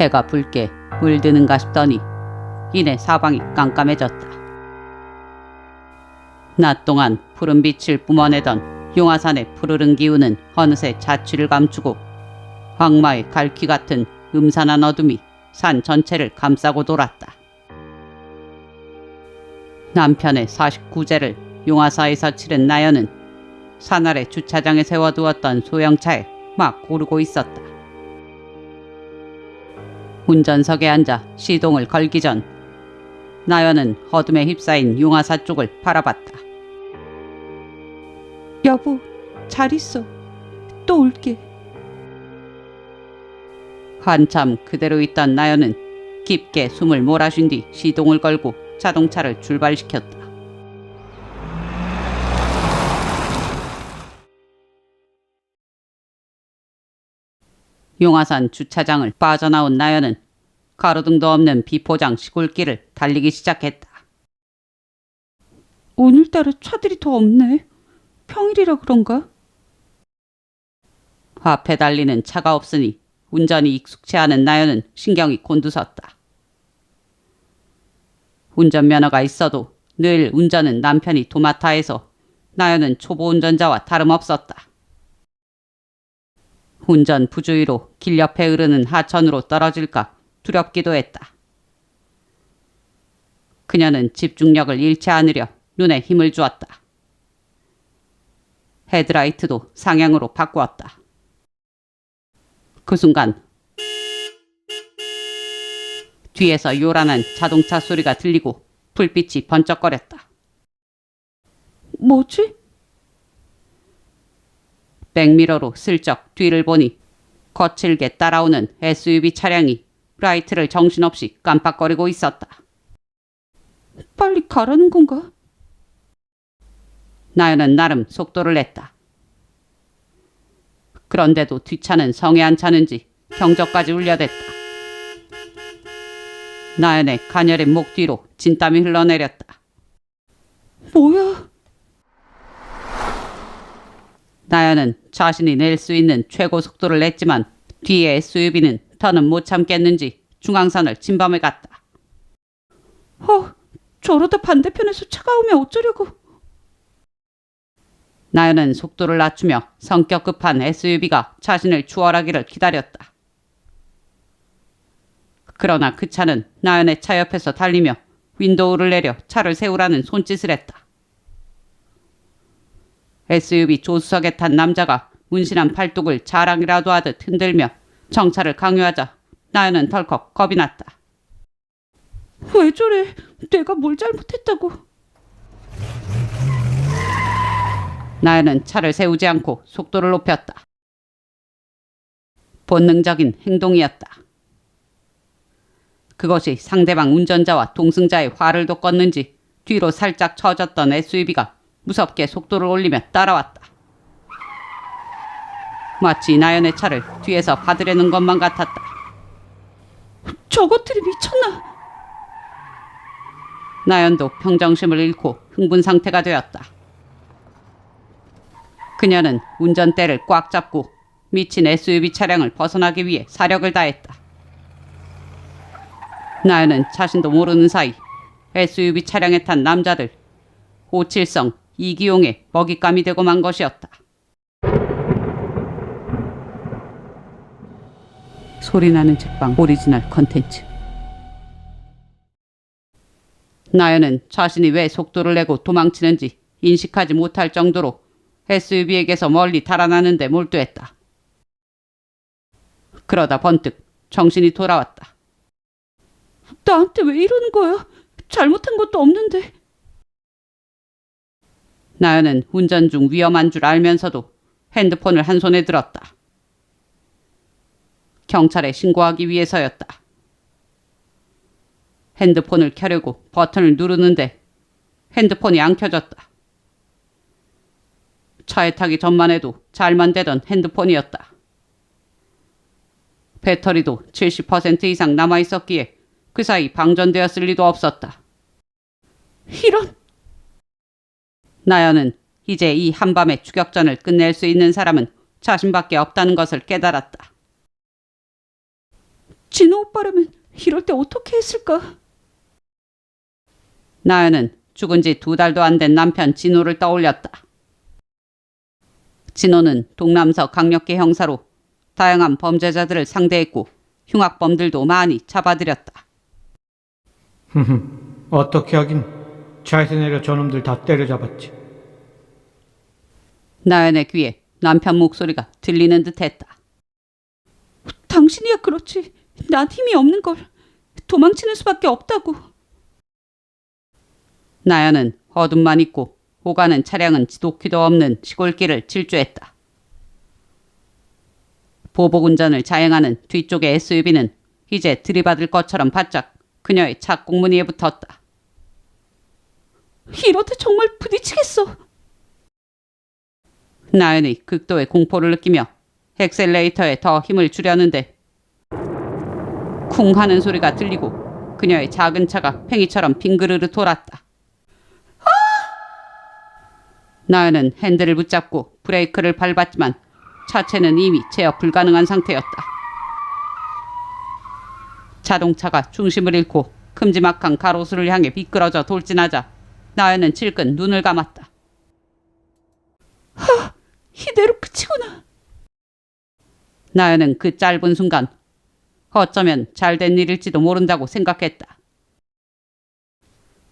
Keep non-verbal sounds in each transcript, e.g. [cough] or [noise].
해가 붉게 물드는가 싶더니 이내 사방이 깜깜해졌다. 낮 동안 푸른 빛을 뿜어내던 용화산의 푸르른 기운은 어느새 자취를 감추고 악마의 갈퀴 같은 음산한 어둠이 산 전체를 감싸고 돌았다. 남편의 49제를 용화사에서 치른 나연은 산 아래 주차장에 세워두었던 소형차에 막 오르고 있었다. 운전석에 앉아 시동을 걸기 전 나연은 어둠에 휩싸인 용화사 쪽을 바라봤다. 여보, 잘 있어. 또 올게. 한참 그대로 있던 나연은 깊게 숨을 몰아쉰 뒤 시동을 걸고 자동차를 출발시켰다. 용화산 주차장을 빠져나온 나연은 가로등도 없는 비포장 시골길을 달리기 시작했다. 오늘따라 차들이 더 없네. 평일이라 그런가? 앞에 달리는 차가 없으니 운전이 익숙치 않은 나연은 신경이 곤두섰다. 운전면허가 있어도 늘 운전은 남편이 도맡아 해서 나연은 초보 운전자와 다름없었다. 운전 부주의로 길 옆에 흐르는 하천으로 떨어질까 두렵기도 했다. 그녀는 집중력을 잃지 않으려 눈에 힘을 주었다. 헤드라이트도 상향으로 바꾸었다. 그 순간 뒤에서 요란한 자동차 소리가 들리고 불빛이 번쩍거렸다. 뭐지? 백미러로 슬쩍 뒤를 보니 거칠게 따라오는 SUV 차량이 라이트를 정신없이 깜빡거리고 있었다. 빨리 가라는 건가? 나연은 나름 속도를 냈다. 그런데도 뒷차는 성에 안 차는지 경적까지 울려댔다. 나연의 가녀린 목 뒤로 진땀이 흘러내렸다. 뭐야? 나연은 자신이 낼 수 있는 최고 속도를 냈지만 뒤에 SUV는 더는 못 참겠는지 중앙선을 침범해 갔다. 어, 저러다 반대편에서 차가 오면 어쩌려고? 나연은 속도를 낮추며 성격 급한 SUV가 자신을 추월하기를 기다렸다. 그러나 그 차는 나연의 차 옆에서 달리며 윈도우를 내려 차를 세우라는 손짓을 했다. SUV 조수석에 탄 남자가 문신한 팔뚝을 자랑이라도 하듯 흔들며 정차를 강요하자 나연은 덜컥 겁이 났다. 왜 저래? 내가 뭘 잘못했다고? 나연은 차를 세우지 않고 속도를 높였다. 본능적인 행동이었다. 그것이 상대방 운전자와 동승자의 화를 돋궜는지 뒤로 살짝 처졌던 SUV가 무섭게 속도를 올리며 따라왔다. 마치 나연의 차를 뒤에서 받으려는 것만 같았다. 저것들이 미쳤나? 나연도 평정심을 잃고 흥분 상태가 되었다. 그녀는 운전대를 꽉 잡고 미친 SUV 차량을 벗어나기 위해 사력을 다했다. 나연은 자신도 모르는 사이 SUV 차량에 탄 남자들 오칠성 이기용의 먹잇감이 되고 만 것이었다. 소리나는 책방 오리지널 컨텐츠 나연은 자신이 왜 속도를 내고 도망치는지 인식하지 못할 정도로 SUV에게서 멀리 달아나는 데 몰두했다. 그러다 번뜩 정신이 돌아왔다. 나한테 왜 이러는 거야? 잘못한 것도 없는데. 나연은 운전 중 위험한 줄 알면서도 핸드폰을 한 손에 들었다. 경찰에 신고하기 위해서였다. 핸드폰을 켜려고 버튼을 누르는데 핸드폰이 안 켜졌다. 차에 타기 전만 해도 잘만 되던 핸드폰이었다. 배터리도 70% 이상 남아 있었기에 그 사이 방전되었을 리도 없었다. 이런 나연은 이제 이 한밤의 추격전을 끝낼 수 있는 사람은 자신밖에 없다는 것을 깨달았다. 진호 오빠라면 이럴 때 어떻게 했을까? 나연은 죽은 지 두 달도 안 된 남편 진호를 떠올렸다. 진호는 동남서 강력계 형사로 다양한 범죄자들을 상대했고 흉악범들도 많이 잡아들였다. [laughs] 어떻게 하긴 차에서 내려 저놈들 다 때려잡았지. 나연의 귀에 남편 목소리가 들리는 듯했다. 당신이야 그렇지. 난 힘이 없는 걸. 도망치는 수밖에 없다고. 나연은 어둠만 있고 오가는 차량은 지도키도 없는 시골길을 질주했다. 보복 운전을 자행하는 뒤쪽의 SUV는 이제 들이받을 것처럼 바짝 그녀의 차 꽁무니에 붙었다. 이러다 정말 부딪히겠어. 나연이 극도의 공포를 느끼며 엑셀레이터에 더 힘을 주려는데 쿵 하는 소리가 들리고 그녀의 작은 차가 팽이처럼 빙그르르 돌았다. 나연은 핸들을 붙잡고 브레이크를 밟았지만 차체는 이미 제어 불가능한 상태였다. 자동차가 중심을 잃고 큼지막한 가로수를 향해 미끄러져 돌진하자 나연은 질끈 눈을 감았다. 이대로 끝이구나. 나연은 그 짧은 순간 어쩌면 잘된 일일지도 모른다고 생각했다.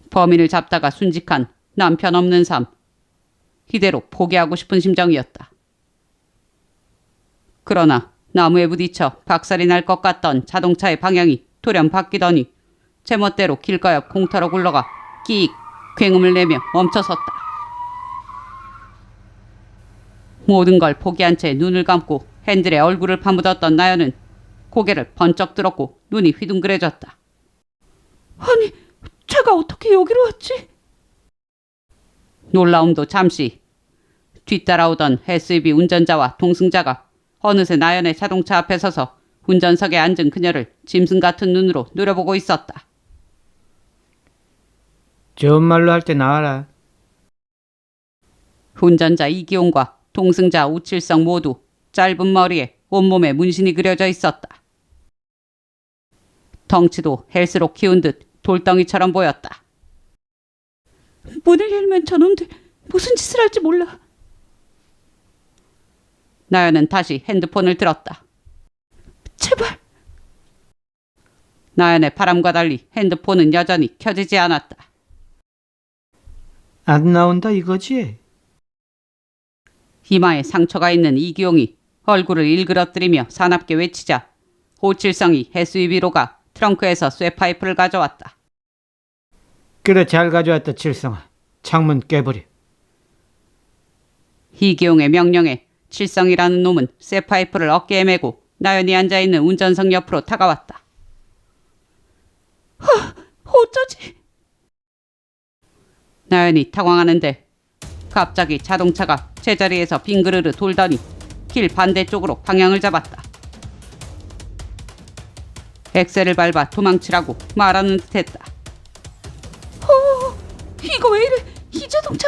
범인을 잡다가 순직한 남편 없는 삶. 이대로 포기하고 싶은 심정이었다. 그러나 나무에 부딪혀 박살이 날 것 같던 자동차의 방향이 돌연 바뀌더니 제멋대로 길가 옆 공터로 굴러가 끼익 굉음을 내며 멈춰섰다. 모든 걸 포기한 채 눈을 감고 핸들에 얼굴을 파묻었던 나연은 고개를 번쩍 들었고 눈이 휘둥그레졌다. 아니, 차가 어떻게 여기로 왔지? 놀라움도 잠시 뒤따라오던 SUV 운전자와 동승자가 어느새 나연의 자동차 앞에 서서 운전석에 앉은 그녀를 짐승 같은 눈으로 노려보고 있었다. 좋은 말로 할 때 나와라. 운전자 이기용과 동승자 우칠성 모두 짧은 머리에 온몸에 문신이 그려져 있었다. 덩치도 헬스로 키운 듯 돌덩이처럼 보였다. 문을 열면 저놈들 무슨 짓을 할지 몰라. 나연은 다시 핸드폰을 들었다. 제발, 나연의 바람과 달리 핸드폰은 여전히 켜지지 않았다. 안 나온다 이거지? 이마에 상처가 있는 이기용이 얼굴을 일그러뜨리며 사납게 외치자 호칠성이 SUV로 가 트렁크에서 쇠파이프를 가져왔다. 그래 잘 가져왔다 칠성아. 창문 깨버려. 이기용의 명령에 칠성이라는 놈은 쇠파이프를 어깨에 메고 나연이 앉아있는 운전석 옆으로 다가왔다. 어쩌지? 나연이 당황하는데 갑자기 자동차가 제자리에서 빙그르르 돌더니 길 반대쪽으로 방향을 잡았다. 엑셀을 밟아 도망치라고 말하는 듯했다. 이거 왜 이래? 이 자동차.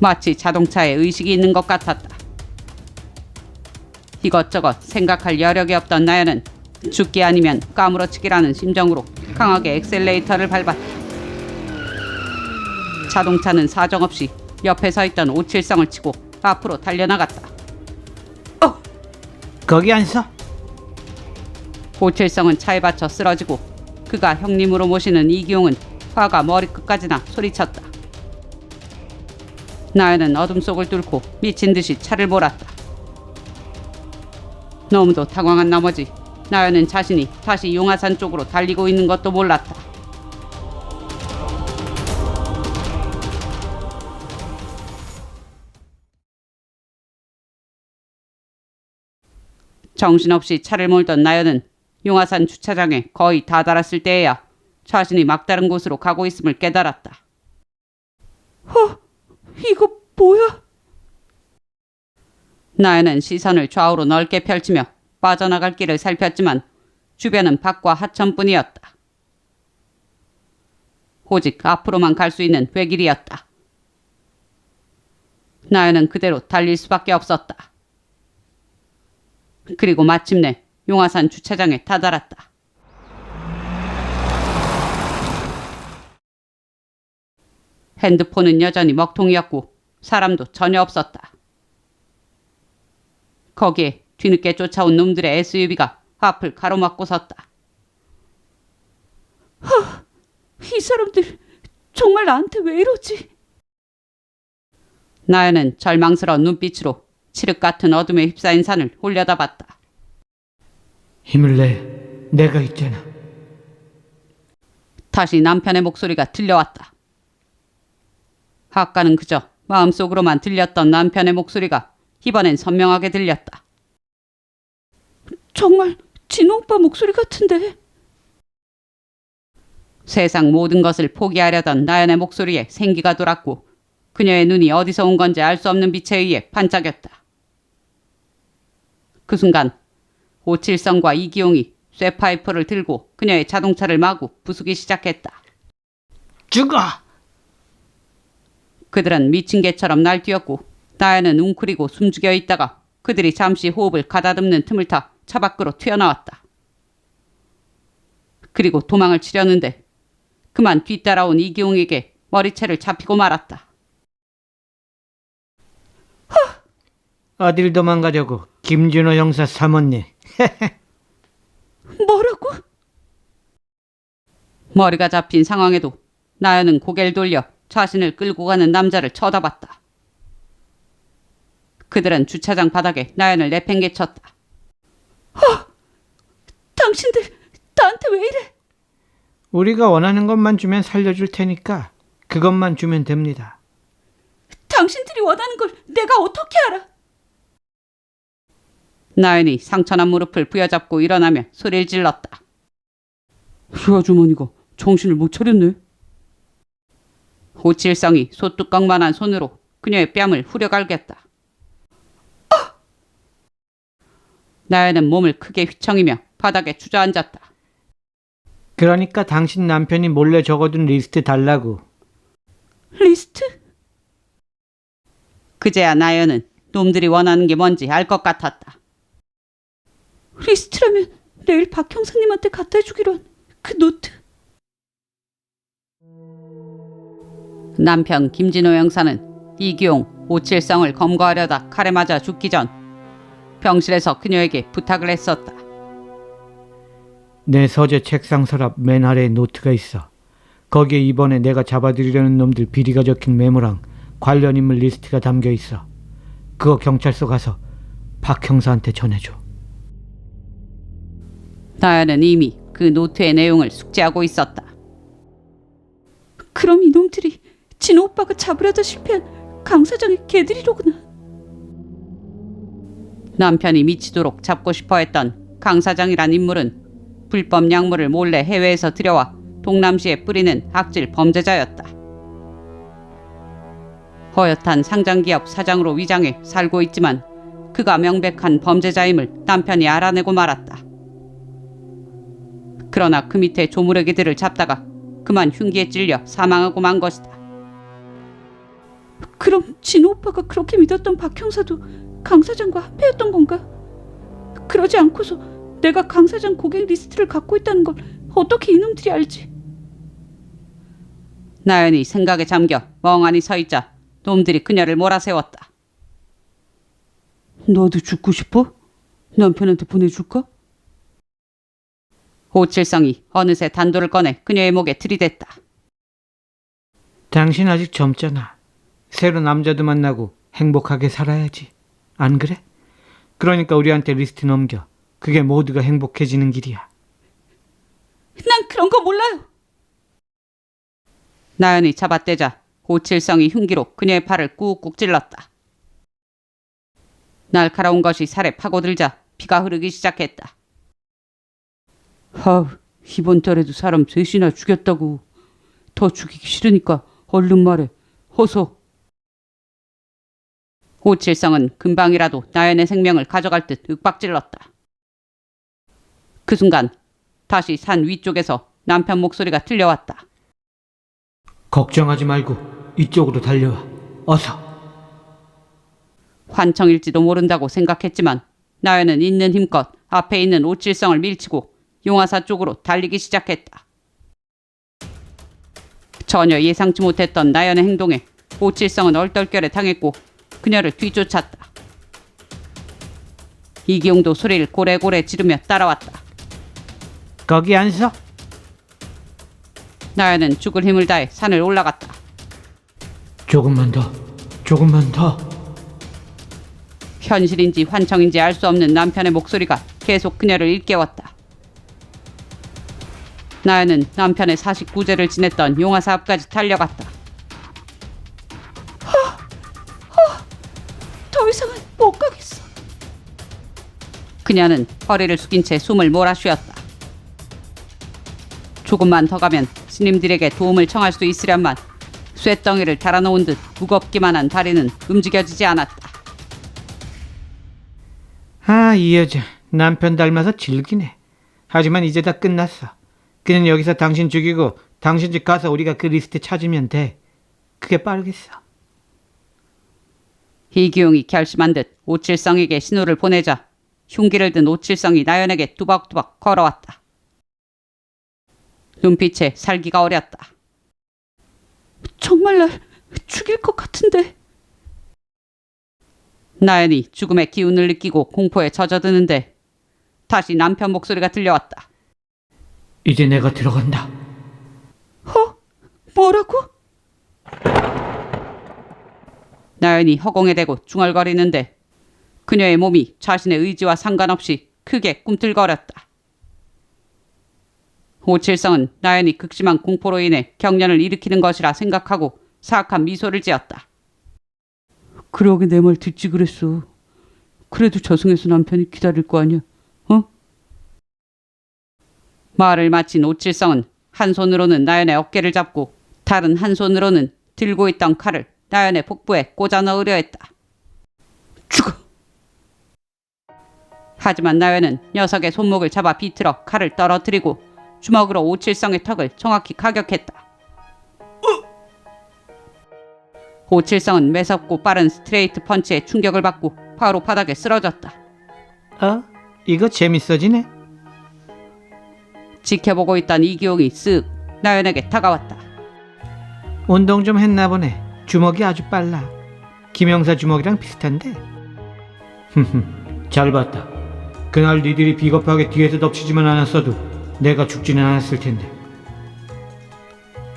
마치 자동차에 의식이 있는 것 같았다. 이것저것 생각할 여력이 없던 나연은 죽기 아니면 까무러치기라는 심정으로 강하게 엑셀레이터를 밟았다. 자동차는 사정없이 옆에 서 있던 오칠성을 치고 앞으로 달려나갔다. 거기 안 서. 오칠성은 차에 받쳐 쓰러지고 그가 형님으로 모시는 이기용은 화가 머리끝까지나 소리쳤다. 나연은 어둠 속을 뚫고 미친 듯이 차를 몰았다. 너무도 당황한 나머지 나연은 자신이 다시 용화산 쪽으로 달리고 있는 것도 몰랐다. 정신없이 차를 몰던 나연은 용화산 주차장에 거의 다 달았을 때에야 자신이 막다른 곳으로 가고 있음을 깨달았다. 어, 이거 뭐야? 나연은 시선을 좌우로 넓게 펼치며 빠져나갈 길을 살폈지만 주변은 밖과 하천뿐이었다. 오직 앞으로만 갈 수 있는 외길이었다. 나연은 그대로 달릴 수밖에 없었다. 그리고 마침내 용화산 주차장에 다다랐다. 핸드폰은 여전히 먹통이었고 사람도 전혀 없었다. 거기에 뒤늦게 쫓아온 놈들의 SUV가 앞을 가로막고 섰다. 이 사람들 정말 나한테 왜 이러지? 나연은 절망스러운 눈빛으로 칠흑 같은 어둠에 휩싸인 산을 올려다봤다. 힘을 내. 내가 있잖아. 다시 남편의 목소리가 들려왔다. 아까는 그저 마음속으로만 들렸던 남편의 목소리가 이번엔 선명하게 들렸다. 정말 진호 오빠 목소리 같은데. 세상 모든 것을 포기하려던 나연의 목소리에 생기가 돌았고 그녀의 눈이 어디서 온 건지 알 수 없는 빛에 의해 반짝였다. 그 순간 오칠성과 이기용이 쇠파이프를 들고 그녀의 자동차를 마구 부수기 시작했다. 죽어! 그들은 미친 개처럼 날뛰었고 나연은 웅크리고 숨죽여 있다가 그들이 잠시 호흡을 가다듬는 틈을 타 차 밖으로 튀어나왔다. 그리고 도망을 치려는데 그만 뒤따라온 이기용에게 머리채를 잡히고 말았다. 어딜 도망가려고 김준호 형사 사모님. [laughs] 뭐라고? 머리가 잡힌 상황에도 나연은 고개를 돌려 자신을 끌고 가는 남자를 쳐다봤다. 그들은 주차장 바닥에 나연을 내팽개쳤다. 당신들 나한테 왜 이래? 우리가 원하는 것만 주면 살려줄 테니까 그것만 주면 됩니다. 당신들이 원하는 걸 내가 어떻게 알아? 나연이 상처난 무릎을 부여잡고 일어나며 소리를 질렀다. 이 아주머니가 정신을 못 차렸네. 오칠성이 소뚜껑만한 손으로 그녀의 뺨을 후려갈겼다. 나연은 몸을 크게 휘청이며 바닥에 주저앉았다. 그러니까 당신 남편이 몰래 적어둔 리스트 달라고. 리스트? 그제야 나연은 놈들이 원하는 게 뭔지 알 것 같았다. 리스트라면 내일 박 형사님한테 갖다 주기로 한 그 노트. 남편 김진호 형사는 이기용, 오칠성을 검거하려다 칼에 맞아 죽기 전 병실에서 그녀에게 부탁을 했었다. 내 서재 책상 서랍 맨 아래에 노트가 있어. 거기에 이번에 내가 잡아들이려는 놈들 비리가 적힌 메모랑 관련 인물 리스트가 담겨 있어. 그거 경찰서 가서 박 형사한테 전해줘. 나연은 이미 그 노트의 내용을 숙지하고 있었다. 그럼 이놈들이 진호 오빠가 잡으려다 실패한 강 사장의 개들이로구나. 남편이 미치도록 잡고 싶어 했던 강 사장이란 인물은 불법 약물을 몰래 해외에서 들여와 동남시에 뿌리는 악질 범죄자였다. 허엿한 상장기업 사장으로 위장해 살고 있지만 그가 명백한 범죄자임을 남편이 알아내고 말았다. 그러나 그 밑에 조무래기들을 잡다가 그만 흉기에 찔려 사망하고 만 것이다. 그럼 진호 오빠가 그렇게 믿었던 박 형사도 강 사장과 합해였던 건가? 그러지 않고서 내가 강 사장 고객 리스트를 갖고 있다는 걸 어떻게 이놈들이 알지? 나연이 생각에 잠겨 멍하니 서 있자 놈들이 그녀를 몰아세웠다. 너도 죽고 싶어? 남편한테 보내줄까? 오칠성이 어느새 단도를 꺼내 그녀의 목에 들이댔다. 당신 아직 젊잖아. 새로 남자도 만나고 행복하게 살아야지. 안 그래? 그러니까 우리한테 리스트 넘겨. 그게 모두가 행복해지는 길이야. 난 그런 거 몰라요. 나연이 잡아떼자 오칠성이 흉기로 그녀의 팔을 꾹꾹 찔렀다. 날카로운 것이 살에 파고들자 피가 흐르기 시작했다. 아, 이번 달에도 사람 셋이나 죽였다고. 더 죽이기 싫으니까 얼른 말해. 어서. 오칠성은 금방이라도 나연의 생명을 가져갈 듯 윽박질렀다. 그 순간 다시 산 위쪽에서 남편 목소리가 들려왔다. 걱정하지 말고 이쪽으로 달려와. 어서. 환청일지도 모른다고 생각했지만 나연은 있는 힘껏 앞에 있는 오칠성을 밀치고 용화사 쪽으로 달리기 시작했다. 전혀 예상치 못했던 나연의 행동에 오칠성은 얼떨결에 당했고 그녀를 뒤쫓았다. 이기용도 소리를 고래고래 지르며 따라왔다. 거기 안 서. 나연은 죽을 힘을 다해 산을 올라갔다. 조금만 더. 조금만 더. 현실인지 환청인지 알 수 없는 남편의 목소리가 계속 그녀를 일깨웠다. 나연은 남편의 49제를 지냈던 용화사 앞까지 달려갔다. 더 이상은 못 가겠어. 그녀는 허리를 숙인 채 숨을 몰아쉬었다. 조금만 더 가면 스님들에게 도움을 청할 수 있으련만 쇳덩이를 달아놓은 듯 무겁기만 한 다리는 움직여지지 않았다. 아, 이 여자 남편 닮아서 질기네. 하지만 이제 다 끝났어. 그냥 여기서 당신 죽이고 당신 집 가서 우리가 그 리스트 찾으면 돼. 그게 빠르겠어. 이기용이 결심한 듯 오칠성에게 신호를 보내자 흉기를 든 오칠성이 나연에게 뚜벅뚜벅 걸어왔다. 눈빛에 살기가 어렸다. 정말 날 죽일 것 같은데. 나연이 죽음의 기운을 느끼고 공포에 젖어드는데 다시 남편 목소리가 들려왔다. 이제 내가 들어간다. 어? 뭐라고? 나연이 허공에 대고 중얼거리는데 그녀의 몸이 자신의 의지와 상관없이 크게 꿈틀거렸다. 오칠성은 나연이 극심한 공포로 인해 경련을 일으키는 것이라 생각하고 사악한 미소를 지었다. 그러게 내 말 듣지 그랬어. 그래도 저승에서 남편이 기다릴 거 아니야. 어? 말을 마친 오칠성은 한 손으로는 나연의 어깨를 잡고 다른 한 손으로는 들고 있던 칼을 나연의 복부에 꽂아 넣으려 했다. 죽어. 하지만 나연은 녀석의 손목을 잡아 비틀어 칼을 떨어뜨리고 주먹으로 오칠성의 턱을 정확히 가격했다. 오칠성은 매섭고 빠른 스트레이트 펀치에 충격을 받고 바로 바닥에 쓰러졌다. 어? 이거 재밌어지네. 지켜보고 있던 이기용이 쓱 나연에게 다가왔다. 운동 좀 했나 보네. 주먹이 아주 빨라. 김영사 주먹이랑 비슷한데. 잘 봤다. 그날 니들이 비겁하게 뒤에서 덮치지만 않았어도 내가 죽지는 않았을 텐데.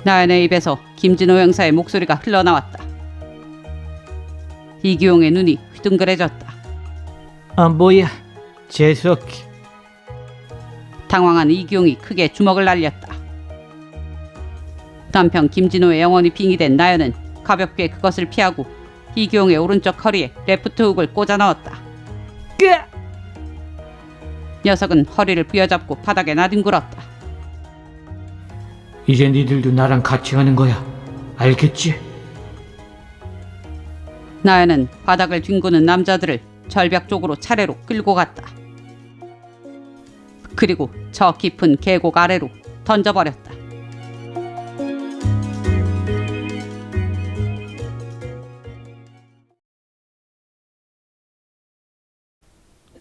나연의 입에서 김진호 형사의 목소리가 흘러나왔다. 이기용의 눈이 휘둥그레졌다. 아 뭐야? 재수없게. 당황한 이기용이 크게 주먹을 날렸다. 남편 김진호의 영혼이 빙의된 나연은 가볍게 그것을 피하고 이기용의 오른쪽 허리에 레프트 훅을 꽂아 넣었다. 으아! 녀석은 허리를 부여잡고 바닥에 나뒹굴었다. 이제 니들도 나랑 같이 가는 거야. 알겠지? 나연은 바닥을 뒹구는 남자들을 절벽 쪽으로 차례로 끌고 갔다. 그리고 저 깊은 계곡 아래로 던져버렸다.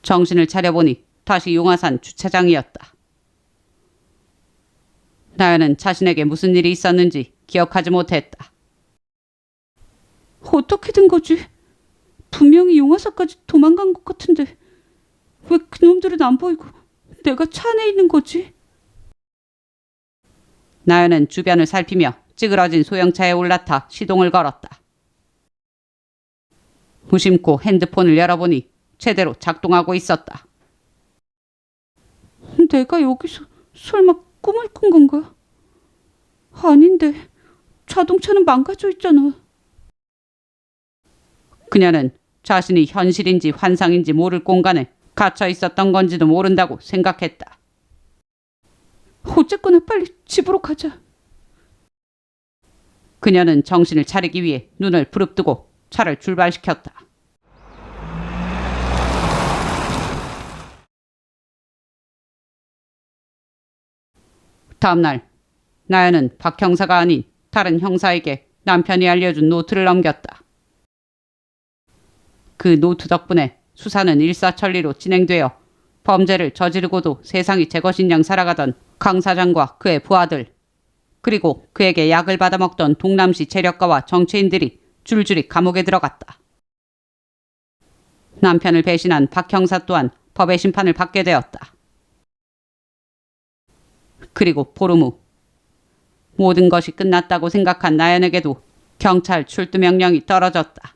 정신을 차려보니 다시 용화산 주차장이었다. 나연은 자신에게 무슨 일이 있었는지 기억하지 못했다. 어떻게 된 거지? 분명히 용화사까지 도망간 것 같은데 왜 그놈들은 안 보이고 내가 차 안에 있는 거지? 나연은 주변을 살피며 찌그러진 소형차에 올라타 시동을 걸었다. 무심코 핸드폰을 열어보니 제대로 작동하고 있었다. 내가 여기서 설마 꿈을 꾼 건가? 아닌데 자동차는 망가져 있잖아. 그녀는 자신이 현실인지 환상인지 모를 공간에 갇혀 있었던 건지도 모른다고 생각했다. 어쨌거나 빨리 집으로 가자. 그녀는 정신을 차리기 위해 눈을 부릅뜨고 차를 출발시켰다. 다음 날 나연은 박 형사가 아닌 다른 형사에게 남편이 알려준 노트를 넘겼다. 그 노트 덕분에 수사는 일사천리로 진행되어 범죄를 저지르고도 세상이 제 것인 양 살아가던 강 사장과 그의 부하들 그리고 그에게 약을 받아먹던 동남시 재력가와 정치인들이 줄줄이 감옥에 들어갔다. 남편을 배신한 박 형사 또한 법의 심판을 받게 되었다. 그리고 보름 후 모든 것이 끝났다고 생각한 나연에게도 경찰 출두 명령이 떨어졌다.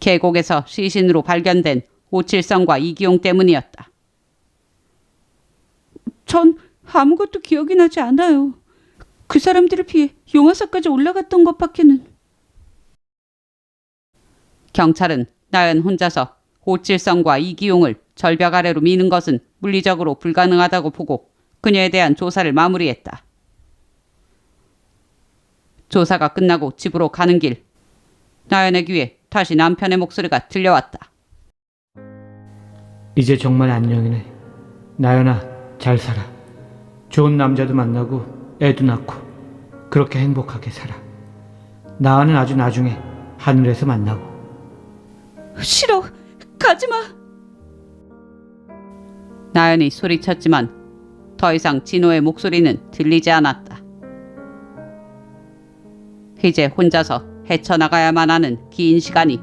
계곡에서 시신으로 발견된 오칠성과 이기용 때문이었다. 전 아무것도 기억이 나지 않아요. 그 사람들을 피해 용화사까지 올라갔던 것밖에는 경찰은 나연 혼자서 오칠성과 이기용을 절벽 아래로 미는 것은 물리적으로 불가능하다고 보고 그녀에 대한 조사를 마무리했다. 조사가 끝나고 집으로 가는 길, 나연의 귀에 다시 남편의 목소리가 들려왔다. 이제 정말 안녕이네. 나연아, 잘 살아. 좋은 남자도 만나고 애도 낳고 그렇게 행복하게 살아. 나와는 아주 나중에 하늘에서 만나고. 싫어. 가지 마. 나연이 소리쳤지만 더 이상 진호의 목소리는 들리지 않았다. 이제 혼자서 헤쳐나가야만 하는 긴 시간이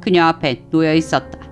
그녀 앞에 놓여 있었다.